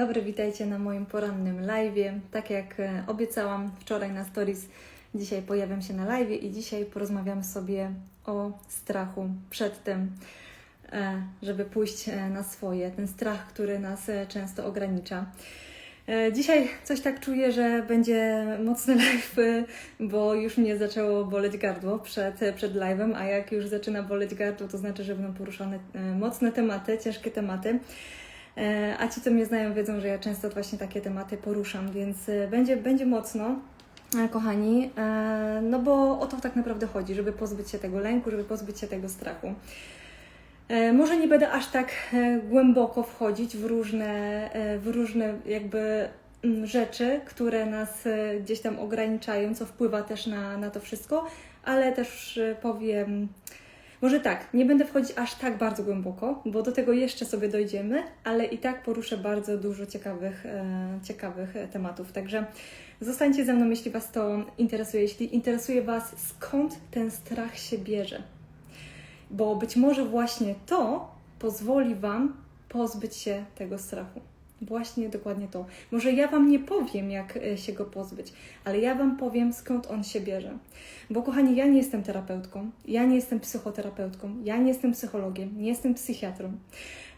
Dobry, witajcie na moim porannym live. Tak jak e, obiecałam wczoraj na stories, dzisiaj pojawiam się na live i dzisiaj porozmawiamy sobie o strachu przed tym, e, żeby pójść e, na swoje. Ten strach, który nas często ogranicza. Dzisiaj coś tak czuję, że będzie mocny live, bo już mnie zaczęło boleć gardło przed, przed live'em, a jak już zaczyna boleć gardło, to znaczy, że będą poruszane mocne tematy, ciężkie tematy. E, A ci, co mnie znają, wiedzą, że ja często właśnie takie tematy poruszam, więc e, będzie, będzie mocno, e, kochani, no bo o to tak naprawdę chodzi, żeby pozbyć się tego lęku, żeby pozbyć się tego strachu. Może nie będę aż tak głęboko wchodzić w różne, w różne jakby mm, rzeczy, które nas gdzieś tam ograniczają, co wpływa też na, na to wszystko, ale też powiem, może tak, nie będę wchodzić aż tak bardzo głęboko, bo do tego jeszcze sobie dojdziemy, ale i tak poruszę bardzo dużo ciekawych, e, ciekawych tematów. Także zostańcie ze mną, jeśli Was to interesuje. Jeśli interesuje Was, skąd ten strach się bierze bo być może właśnie to pozwoli Wam pozbyć się tego strachu. Właśnie dokładnie to. Może ja Wam nie powiem, jak e, się go pozbyć, ale ja Wam powiem, skąd on się bierze. Bo kochani, ja nie jestem terapeutką, ja nie jestem psychoterapeutką, ja nie jestem psychologiem, nie jestem psychiatrą.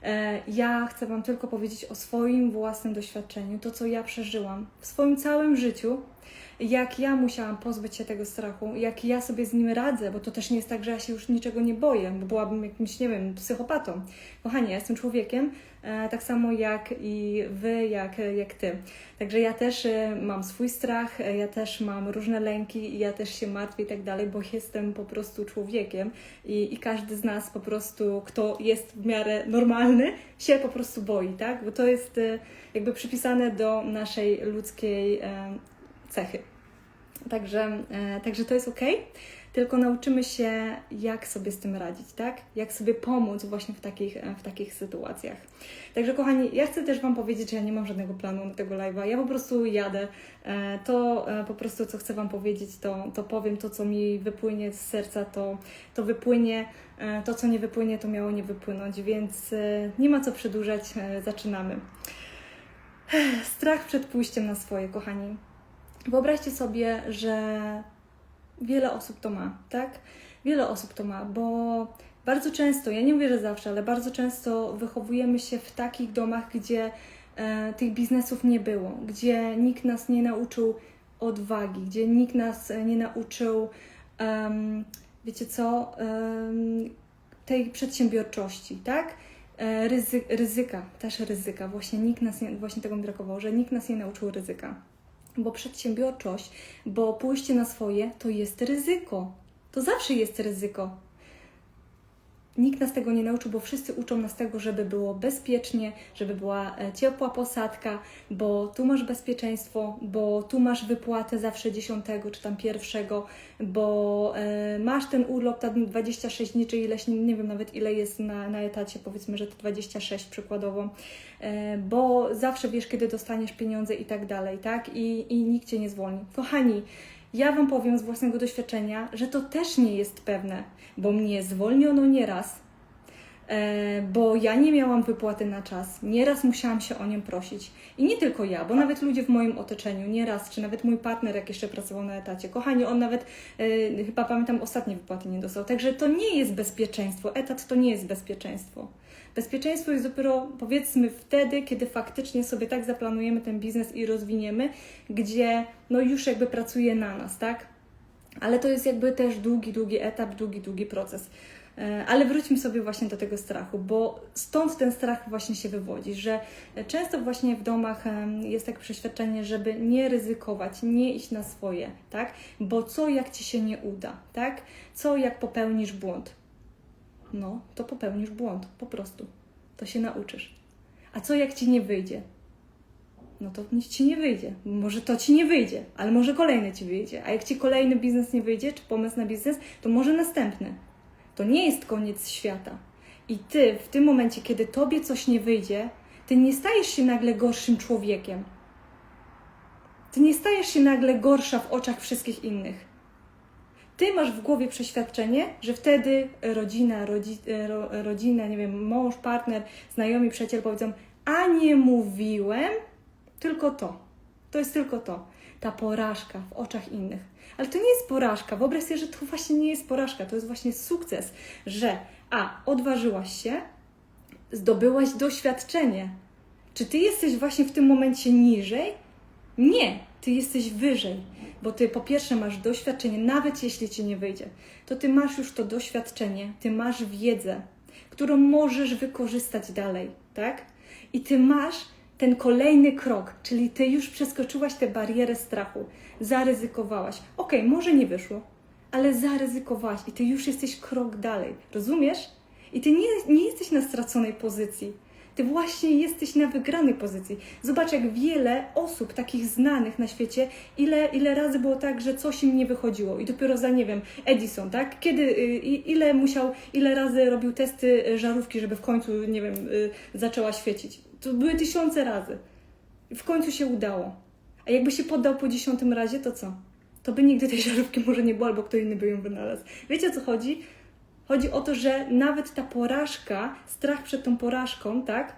E, Ja chcę Wam tylko powiedzieć o swoim własnym doświadczeniu, to co ja przeżyłam w swoim całym życiu, jak ja musiałam pozbyć się tego strachu, jak ja sobie z nim radzę, bo to też nie jest tak, że ja się już niczego nie boję, bo byłabym jakimś, nie wiem, psychopatą. Kochani, ja jestem człowiekiem, tak samo jak i wy, jak, jak ty. Także ja też e, mam swój strach, e, ja też mam różne lęki, ja też się martwię i tak dalej, bo jestem po prostu człowiekiem i, i każdy z nas po prostu, kto jest w miarę normalny, się po prostu boi, tak? Bo to jest e, jakby przypisane do naszej ludzkiej e, cechy. Także, e, także to jest ok, tylko nauczymy się, jak sobie z tym radzić, tak? Jak sobie pomóc właśnie w takich, e, w takich sytuacjach. Także, kochani, ja chcę też Wam powiedzieć, że ja nie mam żadnego planu na tego live'a. Ja po prostu jadę. E, To e, po prostu, co chcę Wam powiedzieć, to, to powiem. To, co mi wypłynie z serca, to, to wypłynie. To, co nie wypłynie, to miało nie wypłynąć, więc nie ma co przedłużać. Zaczynamy. Strach przed pójściem na swoje, kochani. Wyobraźcie sobie, że wiele osób to ma, tak? Wiele osób to ma, bo bardzo często, ja nie mówię, że zawsze, ale bardzo często wychowujemy się w takich domach, gdzie e, tych biznesów nie było, gdzie nikt nas nie nauczył odwagi, gdzie nikt nas e, nie nauczył, em, wiecie co, em, tej przedsiębiorczości, tak? E, Ryzy, ryzyka, też ryzyka. Właśnie nikt nas nie, właśnie tego mi brakowało, że nikt nas nie nauczył ryzyka. Bo przedsiębiorczość, bo pójście na swoje to jest ryzyko. To zawsze jest ryzyko. Nikt nas tego nie nauczył, bo wszyscy uczą nas tego, żeby było bezpiecznie, żeby była e, ciepła posadka, bo tu masz bezpieczeństwo, bo tu masz wypłatę zawsze dziesiątego czy tam pierwszego, bo e, masz ten urlop tam 26 dni, czy ileś, nie, nie wiem nawet ile jest na, na etacie, powiedzmy, że to 26 przykładowo, e, bo zawsze wiesz, kiedy dostaniesz pieniądze i tak dalej, tak? I, i nikt cię nie zwolni. Kochani, ja Wam powiem z własnego doświadczenia, że to też nie jest pewne, bo mnie zwolniono nieraz, e, bo ja nie miałam wypłaty na czas. Nieraz musiałam się o nią prosić. I nie tylko ja, bo nawet ludzie w moim otoczeniu, nieraz, czy nawet mój partner, jak jeszcze pracował na etacie. Kochani, on nawet, e, chyba pamiętam, ostatniej wypłaty nie dostał. Także to nie jest bezpieczeństwo. Etat to nie jest bezpieczeństwo. Bezpieczeństwo jest dopiero powiedzmy wtedy, kiedy faktycznie sobie tak zaplanujemy ten biznes i rozwiniemy, gdzie no już jakby pracuje na nas, tak? Ale to jest jakby też długi, długi etap, długi, długi proces. E, Ale wróćmy sobie właśnie do tego strachu, bo stąd ten strach właśnie się wywodzi, że często właśnie w domach em, jest takie przeświadczenie, żeby nie ryzykować, nie iść na swoje, tak? Bo co jak ci się nie uda, tak? Co jak popełnisz błąd? No, to popełnisz błąd, po prostu. To się nauczysz. A co jak ci nie wyjdzie? No to nic ci nie wyjdzie. Może to ci nie wyjdzie, ale może kolejny ci wyjdzie. A jak ci kolejny biznes nie wyjdzie, czy pomysł na biznes, to może następny. To nie jest koniec świata. I ty w tym momencie, kiedy tobie coś nie wyjdzie, ty nie stajesz się nagle gorszym człowiekiem. Ty nie stajesz się nagle gorsza w oczach wszystkich innych. Ty masz w głowie przeświadczenie, że wtedy rodzina, rodzi, ro, rodzina, nie wiem, mąż, partner, znajomi, przyjaciel powiedzą: a nie mówiłem, tylko to. To jest tylko to. Ta porażka w oczach innych. Ale to nie jest porażka. Wyobraź sobie, że to właśnie nie jest porażka. To jest właśnie sukces, że a odważyłaś się, zdobyłaś doświadczenie. Czy ty jesteś właśnie w tym momencie niżej? Nie, ty jesteś wyżej, bo ty po pierwsze masz doświadczenie, nawet jeśli ci nie wyjdzie, to ty masz już to doświadczenie, ty masz wiedzę, którą możesz wykorzystać dalej, tak? I ty masz ten kolejny krok, czyli ty już przeskoczyłaś tę barierę strachu, zaryzykowałaś. Okej, okay, może nie wyszło, ale zaryzykowałaś i ty już jesteś krok dalej, rozumiesz? I ty nie, nie jesteś na straconej pozycji. Ty właśnie jesteś na wygranej pozycji. Zobacz, jak wiele osób takich znanych na świecie, ile, ile razy było tak, że coś im nie wychodziło i dopiero za, nie wiem, Edison, tak? Kiedy, y, ile musiał, ile razy robił testy y, żarówki, żeby w końcu, nie wiem, y, zaczęła świecić. To były tysiące razy. I w końcu się udało. A jakby się poddał po dziesiątym razie, to co? To by nigdy tej żarówki może nie było, albo kto inny by ją wynalazł. Wiecie o co chodzi? Chodzi o to, że nawet ta porażka, strach przed tą porażką, tak?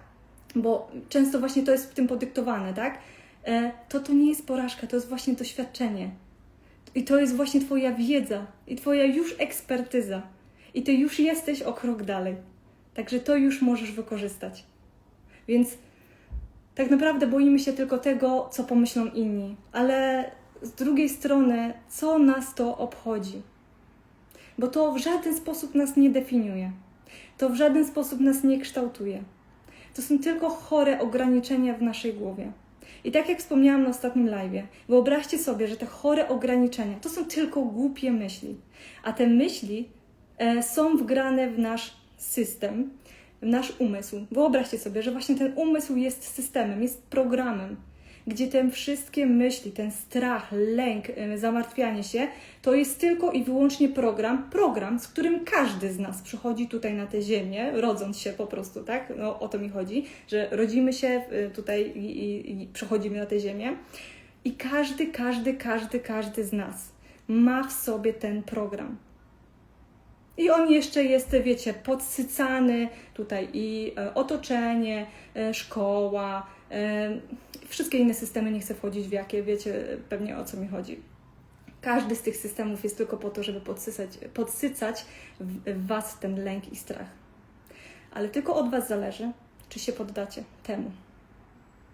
Bo często właśnie to jest w tym podyktowane, tak? E, to to nie jest porażka, to jest właśnie doświadczenie. I to jest właśnie Twoja wiedza i Twoja już ekspertyza. I Ty już jesteś o krok dalej. Także to już możesz wykorzystać. Więc tak naprawdę boimy się tylko tego, co pomyślą inni, ale z drugiej strony, co nas to obchodzi? bo to w żaden sposób nas nie definiuje. To w żaden sposób nas nie kształtuje. To są tylko chore ograniczenia w naszej głowie. I tak jak wspomniałam na ostatnim live, wyobraźcie sobie, że te chore ograniczenia to są tylko głupie myśli, a te myśli e, są wgrane w nasz system, nasz umysł. Wyobraźcie sobie, że właśnie ten umysł jest systemem, jest programem gdzie te wszystkie myśli, ten strach, lęk, zamartwianie się, to jest tylko i wyłącznie program, program, z którym każdy z nas przychodzi tutaj na tę ziemię, rodząc się po prostu, tak? No o to mi chodzi, że rodzimy się y, tutaj i, i, i przechodzimy na tę ziemię. I każdy, każdy, każdy, każdy z nas ma w sobie ten program. I on jeszcze jest, wiecie, podsycany tutaj i e, otoczenie, e, szkoła, e, wszystkie inne systemy, nie chcę wchodzić w jakie, wiecie pewnie o co mi chodzi. Każdy z tych systemów jest tylko po to, żeby podsycać, podsycać w Was ten lęk i strach. Ale tylko od Was zależy, czy się poddacie temu.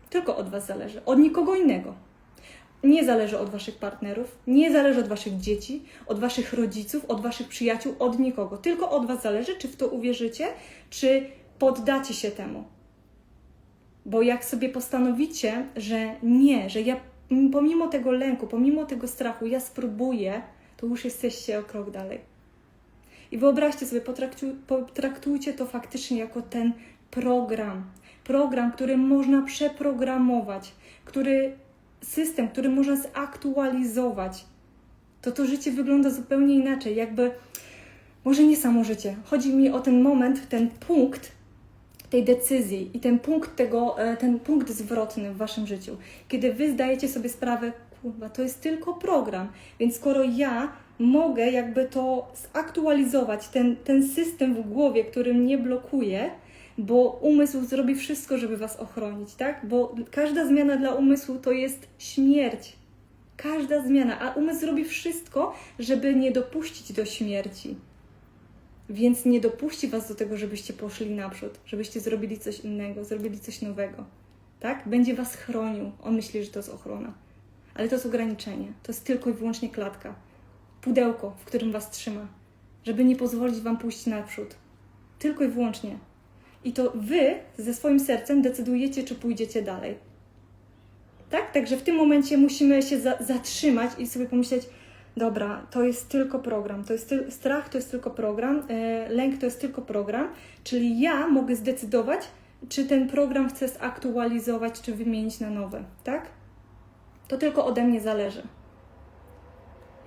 Tylko od Was zależy, od nikogo innego. Nie zależy od Waszych partnerów, nie zależy od Waszych dzieci, od Waszych rodziców, od Waszych przyjaciół, od nikogo. Tylko od Was zależy, czy w to uwierzycie, czy poddacie się temu. Bo jak sobie postanowicie, że nie, że ja pomimo tego lęku, pomimo tego strachu, ja spróbuję, to już jesteście o krok dalej. I wyobraźcie sobie, potraktujcie to faktycznie jako ten program. Program, który można przeprogramować, który system, który można zaktualizować. To to życie wygląda zupełnie inaczej. Jakby, może nie samo życie. Chodzi mi o ten moment, ten punkt, tej decyzji i ten punkt tego, e, ten punkt zwrotny w waszym życiu, kiedy wy zdajecie sobie sprawę, kurwa, to jest tylko program, więc skoro ja mogę jakby to zaktualizować, ten, ten system w głowie, który mnie blokuje, bo umysł zrobi wszystko, żeby was ochronić, tak? Bo każda zmiana dla umysłu to jest śmierć. Każda zmiana, a umysł zrobi wszystko, żeby nie dopuścić do śmierci więc nie dopuści Was do tego, żebyście poszli naprzód, żebyście zrobili coś innego, zrobili coś nowego. Tak? Będzie Was chronił. On myśli, że to jest ochrona. Ale to jest ograniczenie. To jest tylko i wyłącznie klatka. Pudełko, w którym Was trzyma, żeby nie pozwolić Wam pójść naprzód. Tylko i wyłącznie. I to Wy ze swoim sercem decydujecie, czy pójdziecie dalej. Tak? Także w tym momencie musimy się za zatrzymać i sobie pomyśleć, dobra, to jest tylko program, to jest ty strach to jest tylko program, e, lęk to jest tylko program, czyli ja mogę zdecydować, czy ten program chcę zaktualizować, czy wymienić na nowy, tak? To tylko ode mnie zależy.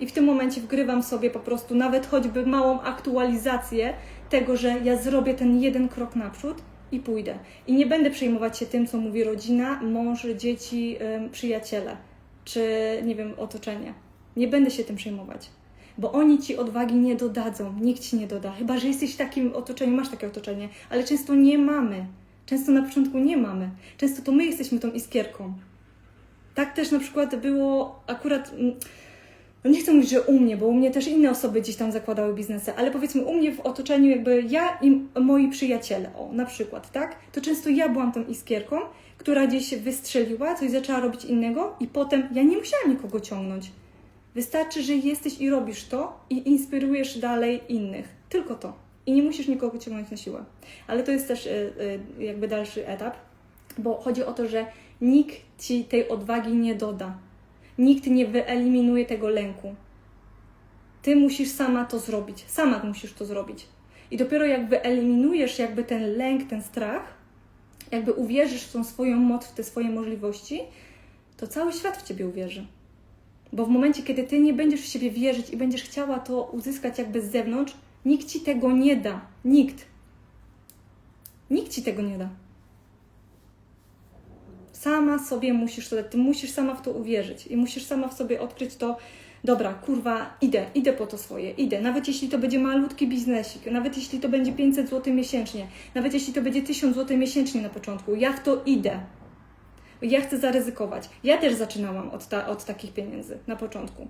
I w tym momencie wgrywam sobie po prostu nawet choćby małą aktualizację tego, że ja zrobię ten jeden krok naprzód i pójdę. I nie będę przejmować się tym, co mówi rodzina, mąż, dzieci, przyjaciele, czy nie wiem, otoczenie nie będę się tym przejmować, bo oni ci odwagi nie dodadzą, nikt ci nie doda. Chyba, że jesteś w takim otoczeniu, masz takie otoczenie, ale często nie mamy. Często na początku nie mamy. Często to my jesteśmy tą iskierką. Tak też na przykład było akurat. No nie chcę mówić, że u mnie, bo u mnie też inne osoby gdzieś tam zakładały biznesy, ale powiedzmy u mnie w otoczeniu, jakby ja i moi przyjaciele, o na przykład, tak? To często ja byłam tą iskierką, która gdzieś wystrzeliła, coś zaczęła robić innego, i potem ja nie musiałam nikogo ciągnąć. Wystarczy, że jesteś i robisz to i inspirujesz dalej innych. Tylko to. I nie musisz nikogo ciągnąć na siłę. Ale to jest też y, y, jakby dalszy etap, bo chodzi o to, że nikt ci tej odwagi nie doda. Nikt nie wyeliminuje tego lęku. Ty musisz sama to zrobić. Sama musisz to zrobić. I dopiero jak wyeliminujesz jakby ten lęk, ten strach, jakby uwierzysz w tą swoją moc, w te swoje możliwości, to cały świat w ciebie uwierzy. Bo w momencie, kiedy ty nie będziesz w siebie wierzyć i będziesz chciała to uzyskać jakby z zewnątrz, nikt ci tego nie da. Nikt. Nikt ci tego nie da. Sama sobie musisz to dać. Ty musisz sama w to uwierzyć i musisz sama w sobie odkryć to, dobra, kurwa, idę, idę po to swoje, idę. Nawet jeśli to będzie malutki biznesik, nawet jeśli to będzie 500 zł miesięcznie, nawet jeśli to będzie 1000 zł miesięcznie na początku, ja w to idę. Ja chcę zaryzykować. Ja też zaczynałam od, ta, od takich pieniędzy na początku.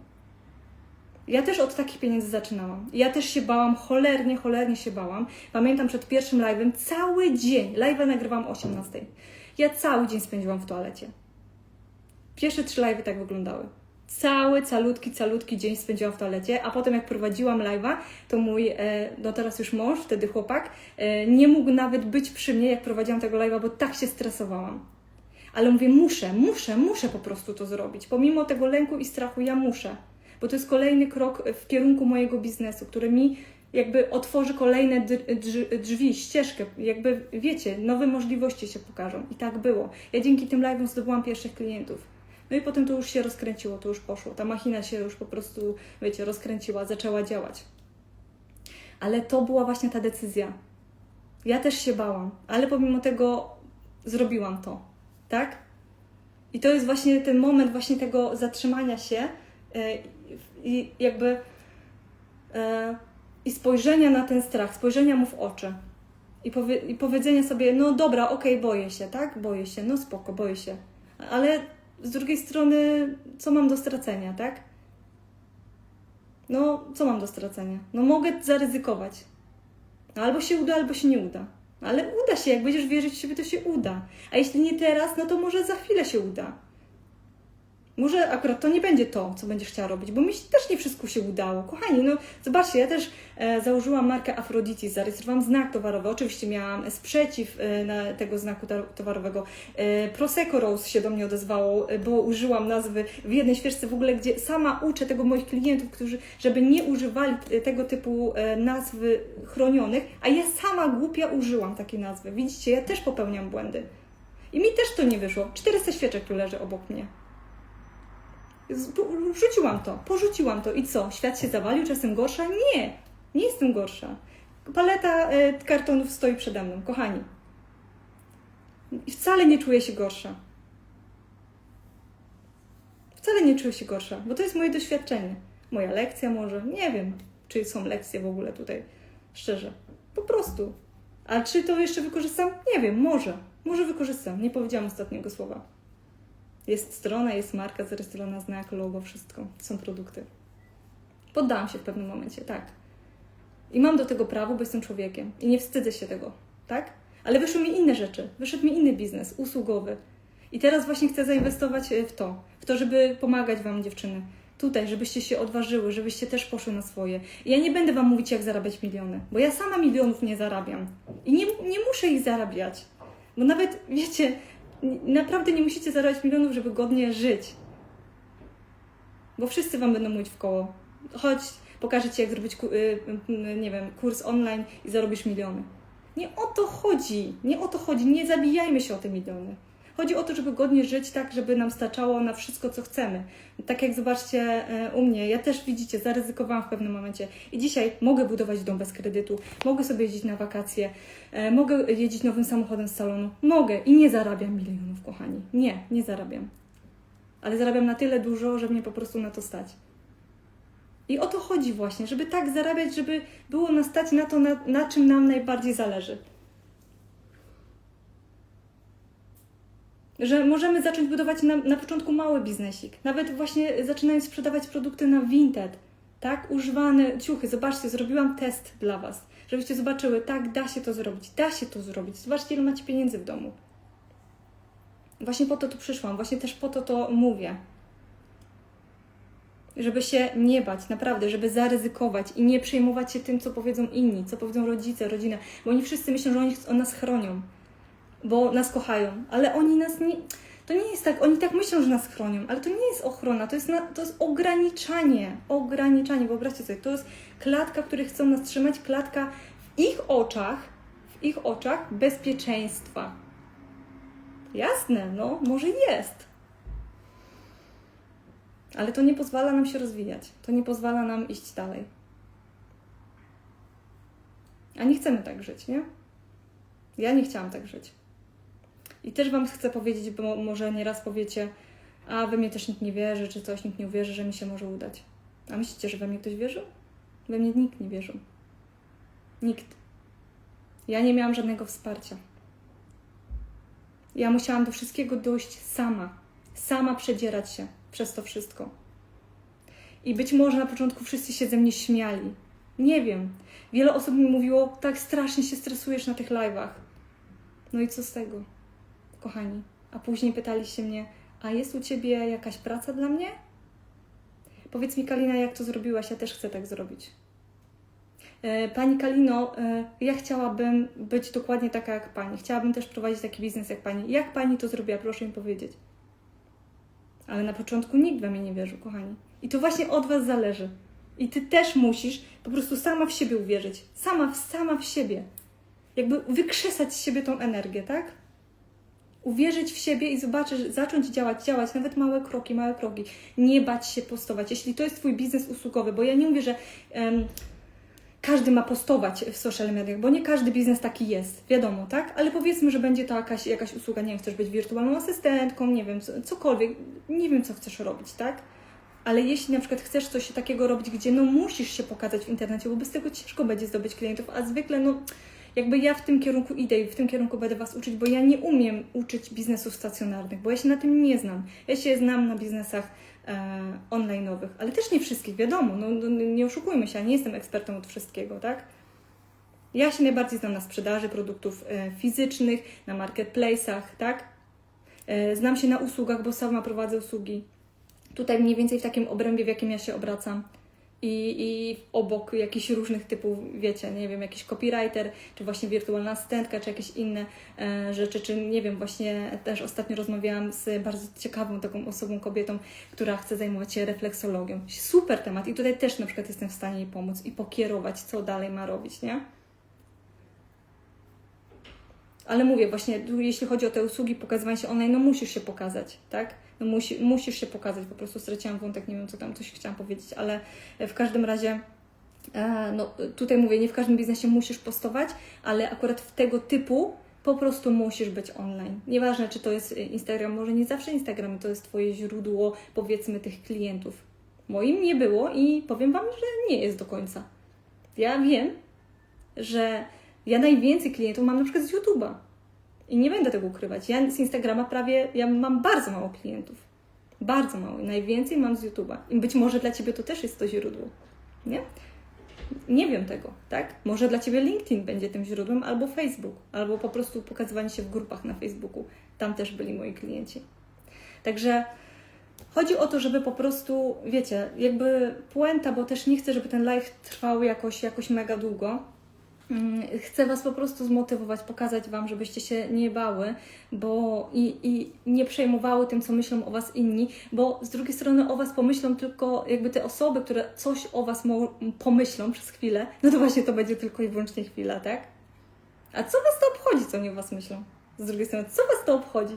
Ja też od takich pieniędzy zaczynałam. Ja też się bałam, cholernie, cholernie się bałam. Pamiętam przed pierwszym live'em cały dzień. Live'a nagrywam o 18. Ja cały dzień spędziłam w toalecie. Pierwsze trzy live'y tak wyglądały. Cały, calutki, calutki dzień spędziłam w toalecie, a potem jak prowadziłam live'a, to mój, e, no teraz już mąż, wtedy chłopak, e, nie mógł nawet być przy mnie, jak prowadziłam tego live'a, bo tak się stresowałam. Ale mówię, muszę, muszę, muszę po prostu to zrobić. Pomimo tego lęku i strachu, ja muszę. Bo to jest kolejny krok w kierunku mojego biznesu, który mi jakby otworzy kolejne dr- drz- drzwi, ścieżkę, jakby wiecie, nowe możliwości się pokażą. I tak było. Ja dzięki tym live'om zdobyłam pierwszych klientów. No i potem to już się rozkręciło, to już poszło. Ta machina się już po prostu, wiecie, rozkręciła, zaczęła działać. Ale to była właśnie ta decyzja. Ja też się bałam, ale pomimo tego zrobiłam to, tak? I to jest właśnie ten moment właśnie tego zatrzymania się yy, i jakby yy, i spojrzenia na ten strach, spojrzenia mu w oczy i, powie, i powiedzenia sobie, no dobra, okej, boję się, tak? Boję się, no spoko, boję się. Ale z drugiej strony, co mam do stracenia, tak? No, co mam do stracenia? No mogę zaryzykować. No, albo się uda, albo się nie uda. Ale uda się, jak będziesz wierzyć w siebie, to się uda. A jeśli nie teraz, no to może za chwilę się uda. Może akurat to nie będzie to, co będziesz chciała robić, bo mi też nie wszystko się udało. Kochani, no zobaczcie, ja też e, założyłam markę Aphrodite, zarejestrowałam znak towarowy. Oczywiście miałam sprzeciw e, tego znaku towarowego. E, Prosecco Rose się do mnie odezwało, e, bo użyłam nazwy w jednej świeczce w ogóle, gdzie sama uczę tego moich klientów, którzy, żeby nie używali e, tego typu e, nazw chronionych, a ja sama głupia użyłam takiej nazwy. Widzicie, ja też popełniam błędy. I mi też to nie wyszło. 400 świeczek tu leży obok mnie. Rzuciłam to, porzuciłam to i co? Świat się zawalił, czasem gorsza? Nie, nie jestem gorsza. Paleta e, kartonów stoi przede mną, kochani. Wcale nie czuję się gorsza. Wcale nie czuję się gorsza, bo to jest moje doświadczenie. Moja lekcja może, nie wiem, czy są lekcje w ogóle tutaj, szczerze. Po prostu. A czy to jeszcze wykorzystam? Nie wiem, może. Może wykorzystam. Nie powiedziałam ostatniego słowa. Jest strona, jest marka zarejestrowana, znak, logo, wszystko. Są produkty. Poddałam się w pewnym momencie, tak. I mam do tego prawo, bo jestem człowiekiem. I nie wstydzę się tego, tak? Ale wyszły mi inne rzeczy. Wyszedł mi inny biznes, usługowy. I teraz właśnie chcę zainwestować e, w to. W to, żeby pomagać Wam, dziewczyny. Tutaj, żebyście się odważyły, żebyście też poszły na swoje. I ja nie będę Wam mówić, jak zarabiać miliony, bo ja sama milionów nie zarabiam. I nie, nie muszę ich zarabiać. Bo nawet, wiecie, naprawdę nie musicie zarabiać milionów, żeby godnie żyć. Bo wszyscy Wam będą mówić w koło. Chodź, pokażę Ci, jak zrobić, y, y, nie wiem, kurs online i zarobisz miliony. Nie o to chodzi. Nie o to chodzi. Nie zabijajmy się o te miliony. Chodzi o to, żeby godnie żyć tak, żeby nam starczało na wszystko, co chcemy. Tak jak zobaczcie e, u mnie, ja też widzicie, zaryzykowałam w pewnym momencie i dzisiaj mogę budować dom bez kredytu, mogę sobie jeździć na wakacje, e, mogę jeździć nowym samochodem z salonu. Mogę i nie zarabiam milionów, kochani. Nie, nie zarabiam. Ale zarabiam na tyle dużo, że mnie po prostu na to stać. I o to chodzi właśnie, żeby tak zarabiać, żeby było nas stać na to, na, na czym nam najbardziej zależy. Że możemy zacząć budować na, na początku mały biznesik, nawet właśnie zaczynając sprzedawać produkty na Vinted, tak? Używane ciuchy. Zobaczcie, zrobiłam test dla Was, żebyście zobaczyły, tak, da się to zrobić, da się to zrobić. Zobaczcie, ile macie pieniędzy w domu. Właśnie po to tu przyszłam, właśnie też po to to mówię. Żeby się nie bać, naprawdę, żeby zaryzykować i nie przejmować się tym, co powiedzą inni, co powiedzą rodzice, rodzina, bo oni wszyscy myślą, że oni o nas chronią, bo nas kochają, ale oni nas nie. To nie jest tak, oni tak myślą, że nas chronią, ale to nie jest ochrona, to jest, na, to jest ograniczanie. Ograniczanie, wyobraźcie sobie, to jest klatka, której chcą nas trzymać, klatka w ich oczach, w ich oczach bezpieczeństwa. Jasne, no, może jest. Ale to nie pozwala nam się rozwijać. To nie pozwala nam iść dalej. A nie chcemy tak żyć, nie? Ja nie chciałam tak żyć. I też Wam chcę powiedzieć, bo może nieraz powiecie, a we mnie też nikt nie wierzy, czy coś, nikt nie uwierzy, że mi się może udać. A myślicie, że we mnie ktoś wierzył? We mnie nikt nie wierzył. Nikt. Ja nie miałam żadnego wsparcia. Ja musiałam do wszystkiego dojść sama. Sama przedzierać się przez to wszystko. I być może na początku wszyscy się ze mnie śmiali. Nie wiem. Wiele osób mi mówiło, tak strasznie się stresujesz na tych live'ach. No i co z tego, kochani? A później pytaliście mnie, a jest u ciebie jakaś praca dla mnie? Powiedz mi, Kalina, jak to zrobiłaś? Ja też chcę tak zrobić. E, pani Kalino, e, ja chciałabym być dokładnie taka jak Pani. Chciałabym też prowadzić taki biznes jak Pani. Jak Pani to zrobiła? Proszę mi powiedzieć. Ale na początku nikt we mnie nie wierzył, kochani. I to właśnie od Was zależy. I Ty też musisz po prostu sama w siebie uwierzyć. Sama, sama w siebie. Jakby wykrzesać z siebie tą energię, tak? Uwierzyć w siebie i zobaczyć, zacząć działać, działać, nawet małe kroki, małe kroki. Nie bać się postować. Jeśli to jest Twój biznes usługowy, bo ja nie mówię, że... Um, każdy ma postować w social mediach, bo nie każdy biznes taki jest, wiadomo, tak? Ale powiedzmy, że będzie to jakaś, jakaś usługa, nie wiem, chcesz być wirtualną asystentką, nie wiem, cokolwiek, nie wiem, co chcesz robić, tak? Ale jeśli na przykład chcesz coś takiego robić, gdzie no musisz się pokazać w internecie, bo bez tego ciężko będzie zdobyć klientów, a zwykle no jakby ja w tym kierunku idę i w tym kierunku będę Was uczyć, bo ja nie umiem uczyć biznesów stacjonarnych, bo ja się na tym nie znam. Ja się znam na biznesach e, online'owych, ale też nie wszystkich, wiadomo, no, no, nie oszukujmy się, ja nie jestem ekspertem od wszystkiego, tak? Ja się najbardziej znam na sprzedaży produktów e, fizycznych, na marketplace'ach, tak? E, znam się na usługach, bo sama prowadzę usługi. Tutaj mniej więcej w takim obrębie, w jakim ja się obracam i, i obok jakichś różnych typów, wiecie, nie wiem, jakiś copywriter, czy właśnie wirtualna asystentka, czy jakieś inne e, rzeczy, czy nie wiem, właśnie też ostatnio rozmawiałam z bardzo ciekawą taką osobą, kobietą, która chce zajmować się refleksologią. Super temat i tutaj też na przykład jestem w stanie jej pomóc i pokierować, co dalej ma robić, nie? Ale mówię właśnie, jeśli chodzi o te usługi, pokazywanie się online, no musisz się pokazać, tak? no musi, musisz się pokazać. Po prostu straciłam wątek, nie wiem co tam, coś chciałam powiedzieć, ale w każdym razie. E, no, tutaj mówię, nie w każdym biznesie musisz postować, ale akurat w tego typu po prostu musisz być online. Nieważne, czy to jest Instagram, może nie zawsze Instagram to jest Twoje źródło, powiedzmy, tych klientów. Moim nie było i powiem Wam, że nie jest do końca. Ja wiem, że ja najwięcej klientów mam na przykład z YouTube'a. I nie będę tego ukrywać. Ja z Instagrama prawie, ja mam bardzo mało klientów. Bardzo mało. Najwięcej mam z YouTube'a. I być może dla Ciebie to też jest to źródło. Nie? Nie wiem tego, tak? Może dla Ciebie LinkedIn będzie tym źródłem, albo Facebook, albo po prostu pokazywanie się w grupach na Facebooku. Tam też byli moi klienci. Także chodzi o to, żeby po prostu, wiecie, jakby puenta, bo też nie chcę, żeby ten live trwał jakoś, jakoś mega długo, chcę Was po prostu zmotywować, pokazać Wam, żebyście się nie bały bo i, i nie przejmowały tym, co myślą o Was inni, bo z drugiej strony o Was pomyślą tylko jakby te osoby, które coś o Was pomyślą przez chwilę, no to właśnie to będzie tylko i wyłącznie chwila, tak? A co Was to obchodzi, co oni o Was myślą? Z drugiej strony, co Was to obchodzi?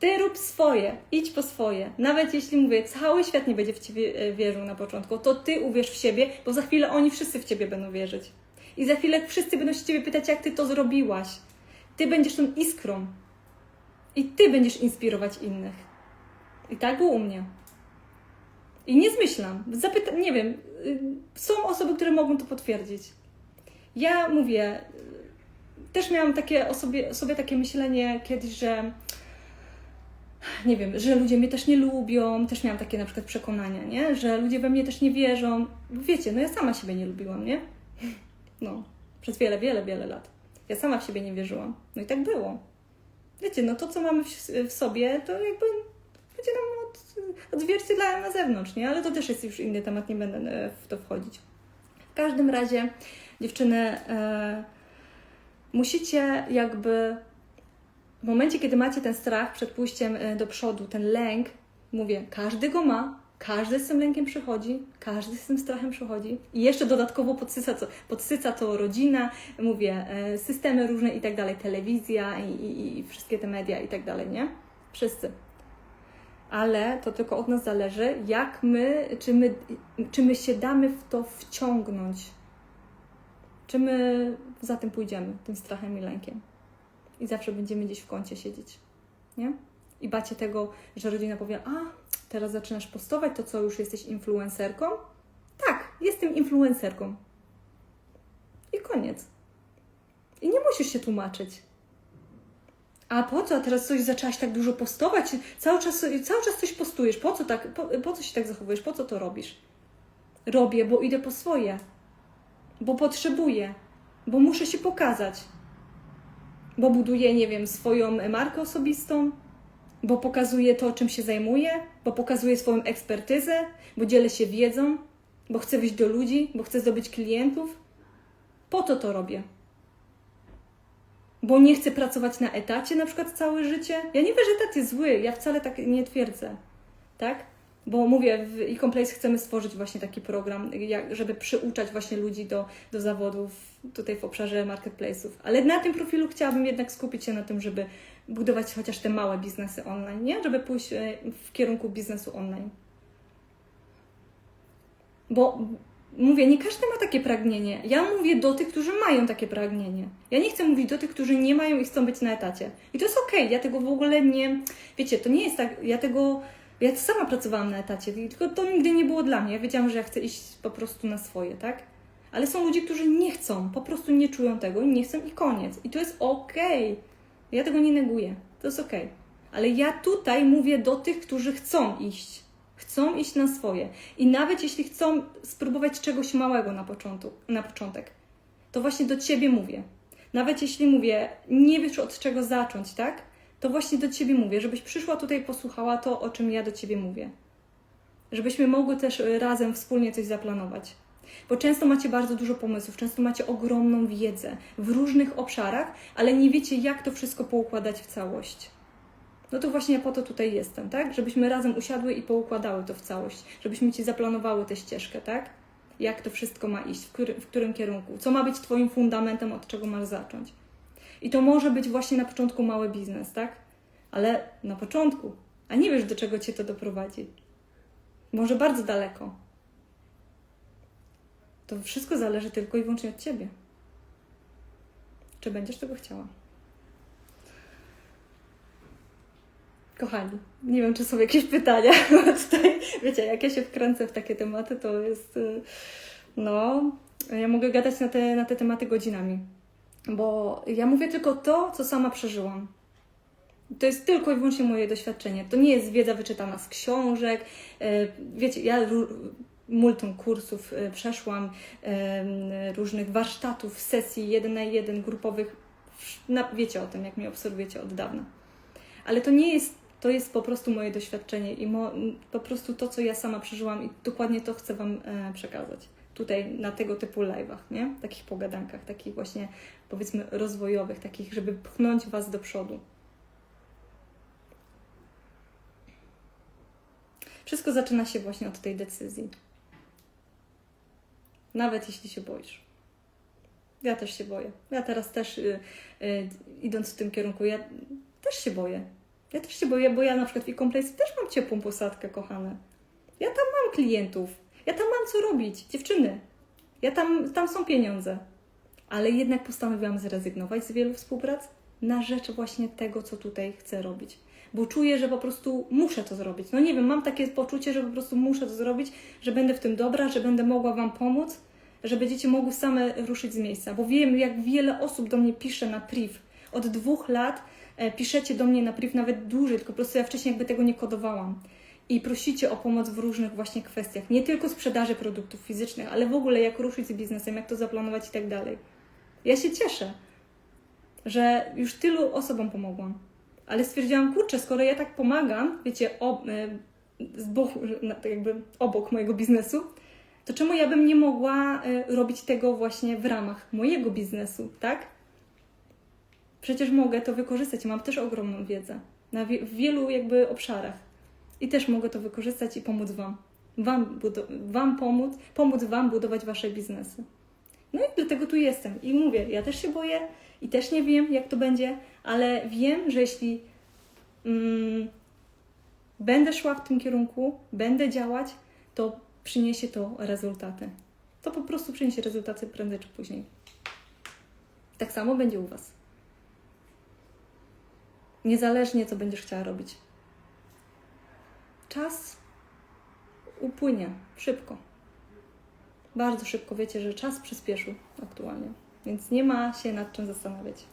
Ty rób swoje, idź po swoje. Nawet jeśli mówię, cały świat nie będzie w Ciebie e, wierzył na początku, to Ty uwierz w siebie, bo za chwilę oni wszyscy w Ciebie będą wierzyć. I za chwilę wszyscy będą się Ciebie pytać, jak Ty to zrobiłaś. Ty będziesz tą iskrą. I Ty będziesz inspirować innych. I tak było u mnie. I nie zmyślam. Zapyta nie wiem, y, są osoby, które mogą to potwierdzić. Ja mówię, też miałam takie o sobie, takie myślenie kiedyś, że nie wiem, że ludzie mnie też nie lubią, też miałam takie na przykład przekonania, nie? Że ludzie we mnie też nie wierzą. Wiecie, no ja sama siebie nie lubiłam, nie? No, przez wiele, wiele, wiele lat. Ja sama w siebie nie wierzyłam. No i tak było. Wiecie, no to, co mamy w, w sobie, to jakby będzie nam od, odzwierciedlają na zewnątrz, nie? Ale to też jest już inny temat, nie będę e, w to wchodzić. W każdym razie, dziewczyny, e, musicie jakby w momencie, kiedy macie ten strach przed pójściem e, do przodu, ten lęk, mówię, każdy go ma, każdy z tym lękiem przychodzi, każdy z tym strachem przychodzi i jeszcze dodatkowo podsyca, co, podsyca to rodzina, mówię, e, systemy różne i tak dalej, telewizja i, i, i wszystkie te media i tak dalej, nie? Wszyscy. Ale to tylko od nas zależy, jak my, czy my, czy my się damy w to wciągnąć, czy my za tym pójdziemy, tym strachem i lękiem i zawsze będziemy gdzieś w kącie siedzieć, nie? I bacie tego, że rodzina powie, a teraz zaczynasz postować, to co, już jesteś influencerką? Tak, jestem influencerką. I koniec. I nie musisz się tłumaczyć. A po co? Teraz coś zaczęłaś tak dużo postować? Cały czas, cały czas coś postujesz. Po co, tak, po, po co się tak zachowujesz? Po co to robisz? Robię, bo idę po swoje. Bo potrzebuję. Bo muszę się pokazać bo buduje, nie wiem, swoją markę osobistą, bo pokazuje to, czym się zajmuje, bo pokazuje swoją ekspertyzę, bo dzielę się wiedzą, bo chcę wyjść do ludzi, bo chcę zdobyć klientów. Po to to robię. Bo nie chcę pracować na etacie na przykład całe życie. Ja nie wiem, że etat jest zły, ja wcale tak nie twierdzę. Tak? Bo mówię, w e-complace chcemy stworzyć właśnie taki program, żeby przyuczać właśnie ludzi do, do zawodów tutaj w obszarze marketplace'ów. Ale na tym profilu chciałabym jednak skupić się na tym, żeby budować chociaż te małe biznesy online, nie? Żeby pójść e, w kierunku biznesu online. Bo mówię, nie każdy ma takie pragnienie. Ja mówię do tych, którzy mają takie pragnienie. Ja nie chcę mówić do tych, którzy nie mają i chcą być na etacie. I to jest okej, okay. ja tego w ogóle nie. Wiecie, to nie jest tak. Ja tego ja sama pracowałam na etacie, tylko to nigdy nie było dla mnie. Ja wiedziałam, że ja chcę iść po prostu na swoje, tak? Ale są ludzie, którzy nie chcą, po prostu nie czują tego i nie chcą i koniec. I to jest okej. Okay. Ja tego nie neguję. To jest okej. Ale ja tutaj mówię do tych, którzy chcą iść. Chcą iść na swoje. I nawet jeśli chcą spróbować czegoś małego na, początku, na początek, to właśnie do ciebie mówię. Nawet jeśli mówię, nie wiesz od czego zacząć, tak? to właśnie do Ciebie mówię, żebyś przyszła tutaj, posłuchała to, o czym ja do Ciebie mówię. Żebyśmy mogły też y, razem wspólnie coś zaplanować. Bo często macie bardzo dużo pomysłów, często macie ogromną wiedzę w różnych obszarach, ale nie wiecie, jak to wszystko poukładać w całość. No to właśnie po to tutaj jestem, tak? Żebyśmy razem usiadły i poukładały to w całość, żebyśmy Ci zaplanowały tę ścieżkę, tak? Jak to wszystko ma iść, w, w którym kierunku, co ma być Twoim fundamentem, od czego masz zacząć. I to może być właśnie na początku mały biznes, tak? Ale na początku, a nie wiesz, do czego cię to doprowadzi. Może bardzo daleko. To wszystko zależy tylko i wyłącznie od ciebie. Czy będziesz tego chciała? Kochani, nie wiem, czy są jakieś pytania. Tutaj, wiecie, jak ja się wkręcę w takie tematy, to jest. Y, no, ja mogę gadać na te, na te tematy godzinami bo ja mówię tylko to, co sama przeżyłam. To jest tylko i wyłącznie moje doświadczenie. To nie jest wiedza wyczytana z książek. E, wiecie, ja multum kursów e, przeszłam, e, różnych warsztatów, sesji jeden na jeden, grupowych. Wiecie o tym, jak mnie obserwujecie od dawna. Ale to nie jest, to jest po prostu moje doświadczenie i mo, po prostu to, co ja sama przeżyłam i dokładnie to chcę Wam przekazać tutaj na tego typu live'ach, nie? Takich pogadankach, takich właśnie powiedzmy rozwojowych, takich, żeby pchnąć Was do przodu. Wszystko zaczyna się właśnie od tej decyzji. Nawet jeśli się boisz. Ja też się boję. Ja teraz też, yy, yy, idąc w tym kierunku, ja też się boję. Ja też się boję, bo ja na przykład w e-complace też mam ciepłą posadkę, kochane. Ja tam mam klientów. Ja tam mam co robić, dziewczyny. Ja tam, tam są pieniądze. Ale jednak postanowiłam zrezygnować z wielu współprac na rzecz właśnie tego, co tutaj chcę robić. Bo czuję, że po prostu muszę to zrobić. No nie wiem, mam takie poczucie, że po prostu muszę to zrobić, że będę w tym dobra, że będę mogła Wam pomóc, że będziecie mogły same ruszyć z miejsca. Bo wiem, jak wiele osób do mnie pisze na priv od dwóch lat, e, piszecie do mnie na priv nawet dłużej, tylko po prostu ja wcześniej jakby tego nie kodowałam. I prosicie o pomoc w różnych właśnie kwestiach. Nie tylko sprzedaży produktów fizycznych, ale w ogóle jak ruszyć z biznesem, jak to zaplanować i tak dalej. Ja się cieszę, że już tylu osobom pomogłam. Ale stwierdziłam, kurczę, skoro ja tak pomagam, wiecie, o, e, boku, tak jakby obok mojego biznesu, to czemu ja bym nie mogła e, robić tego właśnie w ramach mojego biznesu, tak? Przecież mogę to wykorzystać, mam też ogromną wiedzę na wie, w wielu jakby obszarach i też mogę to wykorzystać i pomóc Wam. Wam, wam pomóc, pomóc Wam budować Wasze biznesy. No i dlatego tu jestem. I mówię, ja też się boję i też nie wiem, jak to będzie, ale wiem, że jeśli mm, będę szła w tym kierunku, będę działać, to przyniesie to rezultaty. To po prostu przyniesie rezultaty prędzej czy później. Tak samo będzie u Was. Niezależnie, co będziesz chciała robić. Czas upłynie szybko. Bardzo szybko wiecie, że czas przyspieszył aktualnie, więc nie ma się nad czym zastanawiać.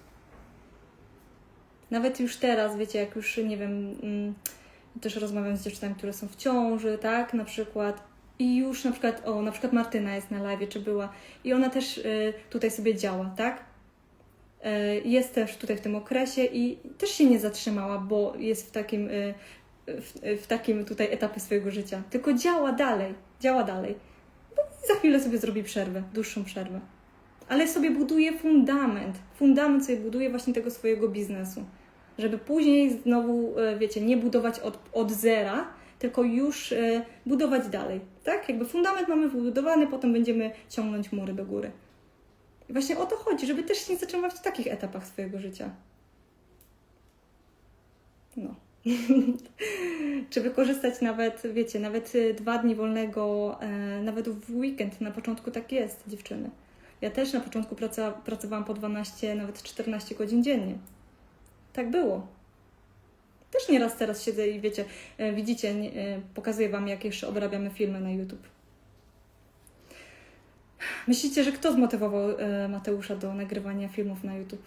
Nawet już teraz, wiecie, jak już nie wiem, mm, też rozmawiam z dziewczynami, które są w ciąży, tak, na przykład, i już na przykład, o, na przykład Martyna jest na live, czy była, i ona też y, tutaj sobie działa, tak? Y, jest też tutaj w tym okresie i też się nie zatrzymała, bo jest w takim, y, w, w, takim tutaj etapie swojego życia, tylko działa dalej, działa dalej. No za chwilę sobie zrobi przerwę, dłuższą przerwę. Ale sobie buduje fundament, fundament sobie buduje właśnie tego swojego biznesu, żeby później znowu, wiecie, nie budować od, od zera, tylko już e, budować dalej. Tak? Jakby fundament mamy wybudowany, potem będziemy ciągnąć mury do góry. I właśnie o to chodzi, żeby też się nie zatrzymywać w takich etapach swojego życia. No. Czy wykorzystać nawet, wiecie, nawet e, dwa dni wolnego, e, nawet w weekend. Na początku tak jest, dziewczyny. Ja też na początku praca, pracowałam po 12, nawet 14 godzin dziennie. Tak było. Też nieraz teraz siedzę i wiecie, e, widzicie, e, pokazuję Wam, jak jeszcze obrabiamy filmy na YouTube. Myślicie, że kto zmotywował e, Mateusza do nagrywania filmów na YouTube?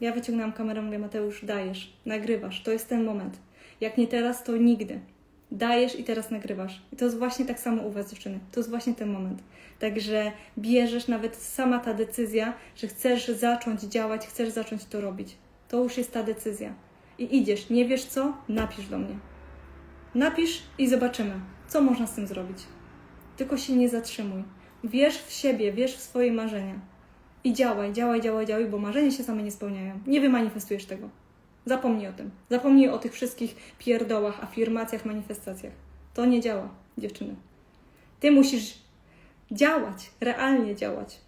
Ja wyciągnęłam kamerę, mówię, Mateusz, dajesz, nagrywasz, to jest ten moment. Jak nie teraz, to nigdy. Dajesz i teraz nagrywasz. I to jest właśnie tak samo u Was, dziewczyny. To jest właśnie ten moment. Także bierzesz nawet sama ta decyzja, że chcesz zacząć działać, chcesz zacząć to robić. To już jest ta decyzja i idziesz, nie wiesz co, napisz do mnie. Napisz i zobaczymy, co można z tym zrobić. Tylko się nie zatrzymuj. Wierz w siebie, wierz w swoje marzenia. I działaj, działaj, działaj, działaj, bo marzenia się same nie spełniają. Nie wymanifestujesz tego. Zapomnij o tym. Zapomnij o tych wszystkich pierdołach, afirmacjach, manifestacjach. To nie działa, dziewczyny. Ty musisz działać, realnie działać.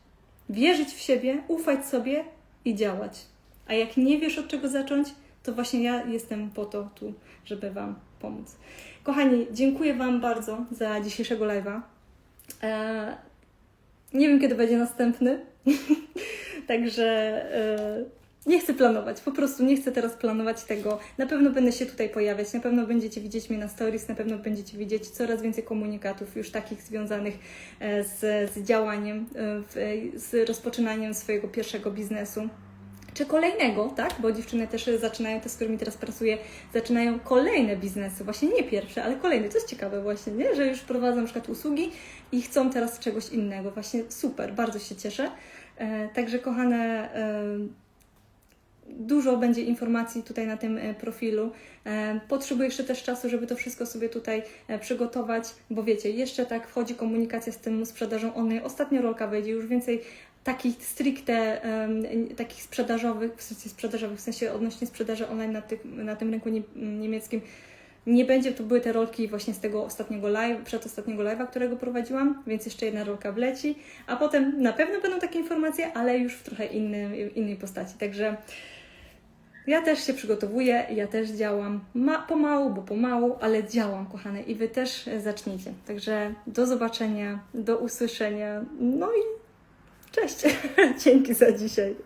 Wierzyć w siebie, ufać sobie i działać. A jak nie wiesz od czego zacząć, to właśnie ja jestem po to tu, żeby Wam pomóc. Kochani, dziękuję Wam bardzo za dzisiejszego live'a. E, nie wiem, kiedy będzie następny, także e, nie chcę planować, po prostu nie chcę teraz planować tego. Na pewno będę się tutaj pojawiać, na pewno będziecie widzieć mnie na stories, na pewno będziecie widzieć coraz więcej komunikatów już takich związanych e, z, z działaniem, e, w, z rozpoczynaniem swojego pierwszego biznesu czy kolejnego, tak? Bo dziewczyny też zaczynają, te, z którymi teraz pracuję, zaczynają kolejne biznesy, właśnie nie pierwsze, ale kolejne. To jest ciekawe właśnie, nie? Że już prowadzą na przykład usługi i chcą teraz czegoś innego. Właśnie super, bardzo się cieszę. E, także kochane, e, dużo będzie informacji tutaj na tym e, profilu. E, potrzebuję jeszcze też czasu, żeby to wszystko sobie tutaj e, przygotować, bo wiecie, jeszcze tak wchodzi komunikacja z tym sprzedażą online. Ostatnio rolka wejdzie, już więcej takich stricte um, takich sprzedażowych, w sensie sprzedażowych, w sensie odnośnie sprzedaży online na, tych, na tym rynku nie, niemieckim nie będzie, to były te rolki właśnie z tego ostatniego live, przedostatniego live'a, którego prowadziłam, więc jeszcze jedna rolka wleci, a potem na pewno będą takie informacje, ale już w trochę inny, innej postaci, także ja też się przygotowuję, ja też działam, Ma, pomału, bo pomału, ale działam, kochane, i Wy też zaczniecie. Także do zobaczenia, do usłyszenia, no i Cześć. Dzięki za dzisiaj.